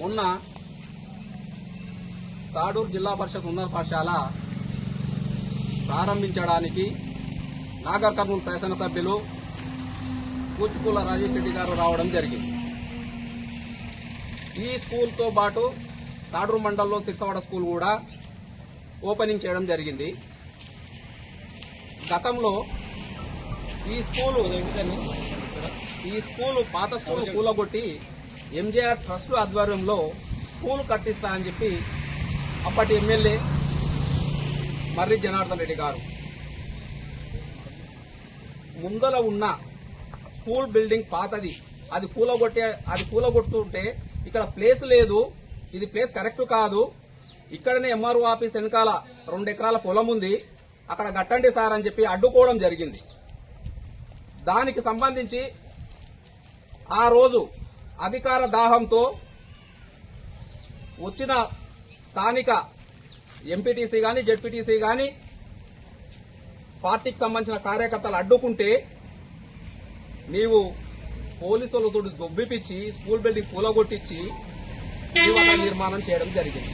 మొన్న తాడూరు జిల్లా పరిషత్ ఉన్నత పాఠశాల ప్రారంభించడానికి నాగర్ కర్నూలు శాసనసభ్యులు కూచుకుల రాజేష్ రెడ్డి గారు రావడం జరిగింది. ఈ స్కూల్తో పాటు తాడూరు మండలంలో సిరిసవాడ స్కూల్ కూడా ఓపెనింగ్ చేయడం జరిగింది. గతంలో ఈ స్కూలు ఈ స్కూలు పాత స్కూల్ కూలగొట్టి ఎంజేఆర్ ట్రస్ట్ ఆధ్వర్యంలో స్కూల్ కట్టిస్తా అని చెప్పి అప్పటి ఎమ్మెల్యే మర్రి జనార్దన్ రెడ్డి గారు. ముందల ఉన్న స్కూల్ బిల్డింగ్ పాతది. అది కూలగొట్టే అది కూలగొడుతుంటే ఇక్కడ ప్లేస్ లేదు. ఇది ప్లేస్ కరెక్ట్ కాదు. ఇక్కడనే ఎంఆర్ఓ ఆఫీస్ వెనకాల రెండు ఎకరాల పొలం ఉంది. అక్కడ కట్టండి సార్ అని చెప్పి అడ్డుకోవడం జరిగింది. దానికి సంబంధించి ఆ రోజు అధికార దాహంతో వచ్చిన స్థానిక ఎంపీటీసీ కానీ జెడ్పీటీసీ కానీ పార్టీకి సంబంధించిన కార్యకర్తలు అడ్డుకుంటే నీవు పోలీసులతో దొబ్బిపిచ్చి స్కూల్ బిల్డింగ్ కూలగొట్టించి నిర్మాణం చేయడం జరిగింది.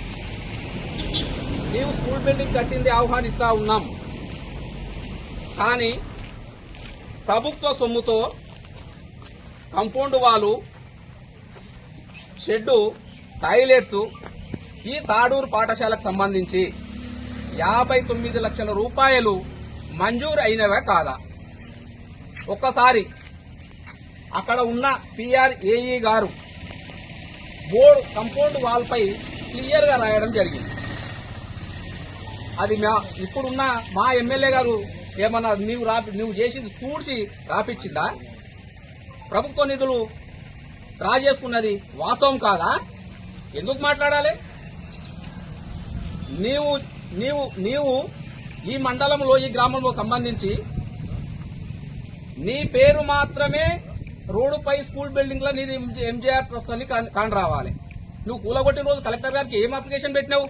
నీవు స్కూల్ బిల్డింగ్ కట్టింది ఆహ్వానిస్తా ఉన్నాం. కానీ ప్రభుత్వ సొమ్ముతో కంపౌండ్ వాళ్ళు షెడ్డు టాయిలెట్స్ ఈ తాడూరు పాఠశాలకు సంబంధించి యాభై తొమ్మిది లక్షల రూపాయలు మంజూరు అయినవే కాదా? ఒక్కసారి అక్కడ ఉన్న పిఆర్ఏఈ గారు బోర్డు కంపౌండ్ వాల్పై క్లియర్గా రాయడం జరిగింది. అది మా ఇప్పుడున్న మా ఎమ్మెల్యే గారు ఏమన్నా నీవు రాపి నువ్వు చేసింది కూర్చి రాపిచ్చిందా? ప్రభుత్వ నిధులు డ్రా చేసుకున్నది వాస్తవం కాదా? ఎందుకు మాట్లాడాలి? నీవు నీవు నీవు ఈ మండలంలో ఈ గ్రామంలో సంబంధించి నీ పేరు మాత్రమే రోడ్డుపై స్కూల్ బిల్డింగ్లో నీది ఎంజేఆర్ ట్రస్ట్ అని కాని రావాలి. నువ్వు కూలగొట్టిన రోజు కలెక్టర్ గారికి ఏం అప్లికేషన్ పెట్టినావు?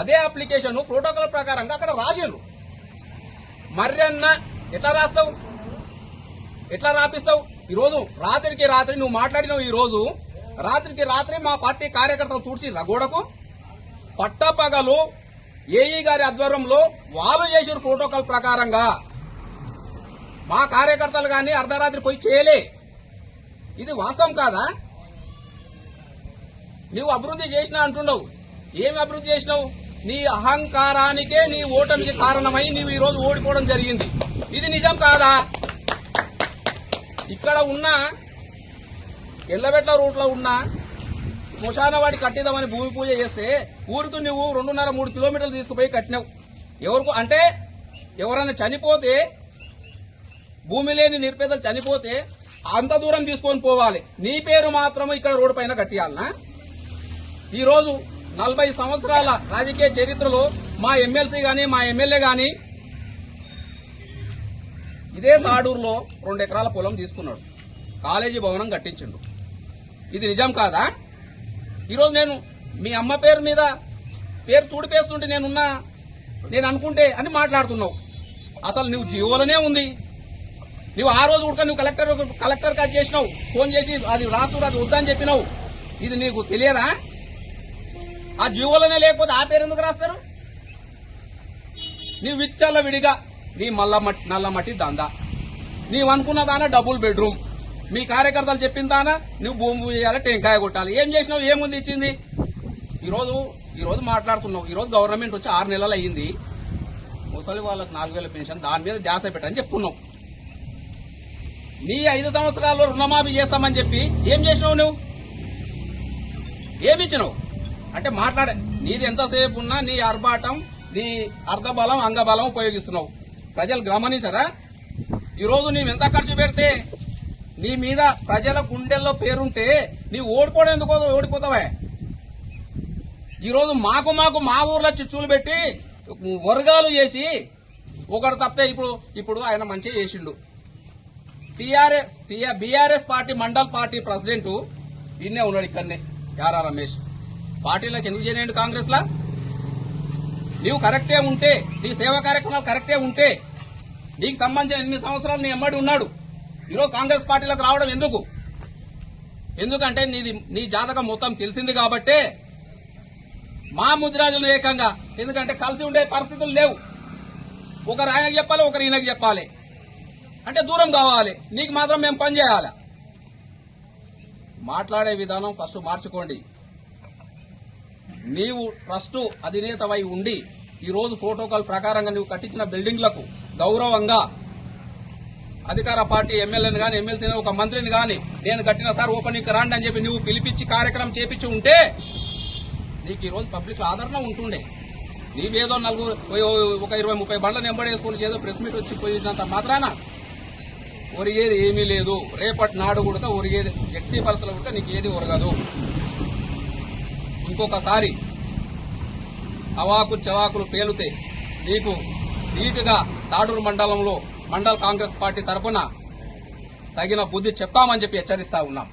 అదే అప్లికేషన్ ప్రోటోకాల్ ప్రకారంగా అక్కడ రాసారు మర్రన్న ఎట్లా రాస్తావు? ఎట్లా రాపిస్తావు? ఈరోజు రాత్రికి రాత్రి నువ్వు మాట్లాడినావు ఈరోజు. రాత్రికి రాత్రి మా పార్టీ కార్యకర్తలు తూడ్చి గోడకు. పట్టపగలు ఏఈ గారి ఆధ్వర్యంలో వాళ్ళు చేసిన ప్రోటోకాల్ ప్రకారంగా. మా కార్యకర్తలు కానీ అర్ధరాత్రి పోయి చేయలే. ఇది వాస్తవం కాదా? నువ్వు అభివృద్ధి చేసినా అంటున్నావు. ఏమి అభివృద్ధి చేసినావు? నీ అహంకారానికే నీ ఓటమికి కారణమై నీవు ఈరోజు ఓడిపోవడం జరిగింది. ఇది నిజం కాదా? ఇక్కడ ఉన్న ఎల్లబెట్ల రూట్లో ఉన్న ముషానవాడి కట్టిద్దామని భూమి పూజ చేస్తే ఊరికి నువ్వు రెండున్నర మూడు కిలోమీటర్లు తీసుకుపోయి కట్టినావు. ఎవరికి అంటే ఎవరైనా చనిపోతే భూమి లేని నిరుపేదలు చనిపోతే అంత దూరం తీసుకొని పోవాలి. నీ పేరు మాత్రం ఇక్కడ రోడ్డు పైన కట్టియాలనా? ఈరోజు నలభై సంవత్సరాల రాజకీయ చరిత్రలో మా ఎమ్మెల్సీ కానీ మా ఎమ్మెల్యే కానీ ఇదే తాడూరులో రెండు ఎకరాల పొలం తీసుకున్నాడు. కాలేజీ భవనం కట్టించిండు. ఇది నిజం కాదా? ఈరోజు నేను మీ అమ్మ పేరు మీద పేరు తూడిపేస్తుంటే నేనున్నా నేను అనుకుంటే అని మాట్లాడుతున్నావు. అసలు నువ్వు జీవోలోనే ఉంది. నువ్వు ఆ రోజు ఉడక నువ్వు కలెక్టర్ కలెక్టర్ కట్ చేసినావు. ఫోన్ చేసి అది రాసు అది వద్దని చెప్పినావు. ఇది నీకు తెలియదా? ఆ జీవోలనే లేకపోతే ఆ పేరు ఎందుకు రాస్తారు? నీవు విచ్చల విడిగా నీ మల్ల మట్టి నల్ల మట్టి దందా. నీవు అనుకున్న దానా డబుల్ బెడ్రూమ్. మీ కార్యకర్తలు చెప్పిన దానా నువ్వు భూమి చేయాలి టెంకాయ కొట్టాలి. ఏం చేసినావు? ఏముంది ఇచ్చింది? ఈరోజు ఈరోజు మాట్లాడుతున్నావు ఈరోజు గవర్నమెంట్ వచ్చి ఆరు నెలలు అయ్యింది. ముసలి వాళ్ళకి నాలుగు వేల పెన్షన్ దాని మీద ధ్యాస పెట్టని చెప్తున్నావు నీ ఐదు సంవత్సరాల్లో రుణమాఫీ చేస్తామని చెప్పి ఏం చేసినావు నువ్వు? ఏమిచ్చినావు అంటే మాట్లాడే నీది ఎంతసేపు ఉన్నా నీ అర్భాటం నీ అర్ధబలం అంగబలం ఉపయోగిస్తున్నావు. ప్రజలు గమనించరా? ఈరోజు నీవు ఎంత ఖర్చు పెడితే నీ మీద ప్రజల గుండెల్లో పేరుంటే నీ ఓడిపోవడం ఎందుకో ఓడిపోతావే? ఈరోజు మాకు మాకు మా ఊర్లో చిచ్చులు పెట్టి వర్గాలు చేసి ఒకడు తప్పితే ఇప్పుడు ఇప్పుడు ఆయన మంచిగా చేసిండు. TRS BRS party mandal party president ఈయనే ఉన్నాడు ఇక్కడనే యారా రమేష్. పార్టీలకు ఎందుకు చేయనండి కాంగ్రెస్లో? నీవు కరెక్టే ఉంటే నీ సేవా కార్యక్రమాలు కరెక్టే ఉంటే నీకు సంబంధించిన ఎనిమిది సంవత్సరాలు నీ ఎమ్మడి ఉన్నాడు. ఈరోజు కాంగ్రెస్ పార్టీలోకి రావడం ఎందుకు? ఎందుకంటే నీది నీ జాతకం మొత్తం తెలిసింది కాబట్టే మా ముద్రాజులు ఏకంగా ఎందుకంటే కలిసి ఉండే పరిస్థితులు లేవు. ఒకరు ఆయనకు చెప్పాలి ఒకరు ఈయనకు చెప్పాలి. అంటే దూరం కావాలి. నీకు మాత్రం మేము పని చేయాలి. మాట్లాడే విధానం ఫస్ట్ మార్చుకోండి. నీవు ట్రస్టు అధినేతవై ఉండి ఈరోజు ప్రోటోకాల్ ప్రకారంగా నువ్వు కట్టించిన బిల్డింగ్లకు గౌరవంగా అధికార పార్టీ ఎమ్మెల్యేని కానీ ఎమ్మెల్సీని ఒక మంత్రిని కానీ నేను కట్టిన సార్ ఓపెనింగ్ రాండి అని చెప్పి నువ్వు పిలిపించి కార్యక్రమం చేపించి ఉంటే నీకు ఈరోజు పబ్లిక్ ఆదరణ ఉంటుండే. నీవేదో నలుగురు ఒక ఇరవై ముప్పై బండ్లను ఎంబడేసుకుని ఏదో ప్రెస్ మీట్ వచ్చి పోయినంత మాత్రాన ఒరిగేది ఏమీ లేదు. రేపటి నాడు కూడా ఒరిగేది వ్యక్తి పరిస్థితులు కూడా నీకు ఏది ఒరగదు. ఇంకొకసారి అవాకు చవాకులు పేలితే నీకు ధీటుగా తాడూరు మండలంలో మండల కాంగ్రెస్ పార్టీ తరపున తగిన బుద్ధి చెప్తామని చెప్పి హెచ్చరిస్తా ఉన్నాం.